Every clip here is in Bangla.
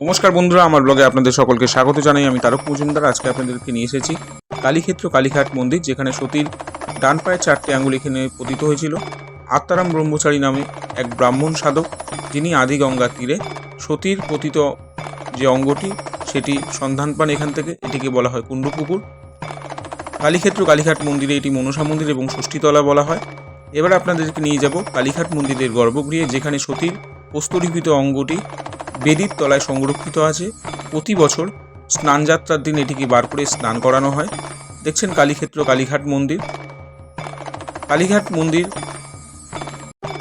নমস্কার বন্ধুরা, আমার ব্লগে আপনাদের সকলকে স্বাগত জানাই। আমি তারক মজুমদার, আজকে আপনাদেরকে নিয়ে এসেছি কালীক্ষেত্র কালীঘাট মন্দির, যেখানে সতীর ডান পায়ে চারটে আঙ্গুল এখানে পতিত হয়েছিল। আত্মারাম ব্রহ্মচারী নামে এক ব্রাহ্মণ সাধক, যিনি আদি গঙ্গার তীরে সতীর পতিত যে অঙ্গটি, সেটি সন্ধান পান এখান থেকে। এটিকে বলা হয় কুণ্ডপুকুর। কালীক্ষেত্র কালীঘাট মন্দিরে এটি মনসা মন্দির এবং ষষ্ঠীতলা বলা হয়। এবার আপনাদেরকে নিয়ে যাব কালীঘাট মন্দিরের গর্ভগৃহে, যেখানে সতীর প্রস্তরীকৃত অঙ্গটি বেদির তলায় সংরক্ষিত আছে। প্রতি বছর স্নানযাত্রার দিন এটিকে বার করে স্নান করানো হয়। দেখছেন কালীক্ষেত্র, কালীঘাট মন্দির। কালীঘাট মন্দির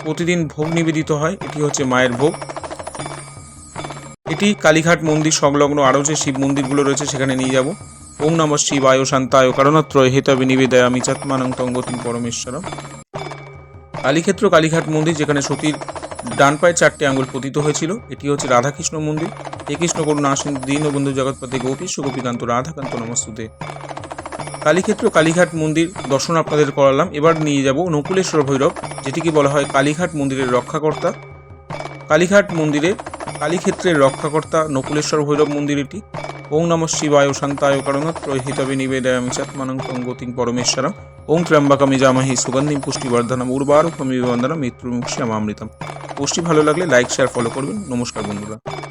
প্রতিদিন ভোগ নিবেদিত হয়। এটি হচ্ছে মায়ের ভোগ। এটি কালীঘাট মন্দির সংলগ্ন আরও যে শিব মন্দিরগুলো রয়েছে, সেখানে নিয়ে যাব। ওং নম শিবায় শান্তায় কারণত্রয় হেতবে নিবেদয় আমি চাত্মানং তঙ্গতিম পরমেশ্বরম। কালীক্ষেত্র, কালীঘাট মন্দির যেখানে সতীর ডান পায়ে চারটে আঙ্গুল পতিত হয়েছিল। এটি হচ্ছে রাধাকৃষ্ণ মন্দির। হে কৃষ্ণ করুণা আসেন, দীন ও বন্ধু জগৎপতি গোপীশ গোপীকান্ত রাধাকান্ত, নমস্তুতে। কালীক্ষেত্র কালীঘাট মন্দির, দর্শন আপনাদের করালাম। এবার নিয়ে যাব নকুলেশ্বর ভৈরব, যেটিকে বলা হয় কালীঘাট মন্দিরের রক্ষাকর্তা। কালীঘাট মন্দিরে কালীক্ষেত্রের রক্ষাকর্তা নকুলেশ্বর ভৈরব মন্দির এটি। ওং নম শিবায় শান্তায় কারণত হিতবে নিবেদয়ামি আমি গতিং পরমেশ্বরম। ওং ত্র্যম্বকমি জামাহি সুগন্ধিম পুষ্টিবর্ধনম উর্বারুকমি বন্দনম মৃত্যুমুক্ষী শ্যামামৃতম পুষ্টি ভালো লাগলে লাইক, শেয়ার, ফলো করবেন। নমস্কার বন্ধুরা।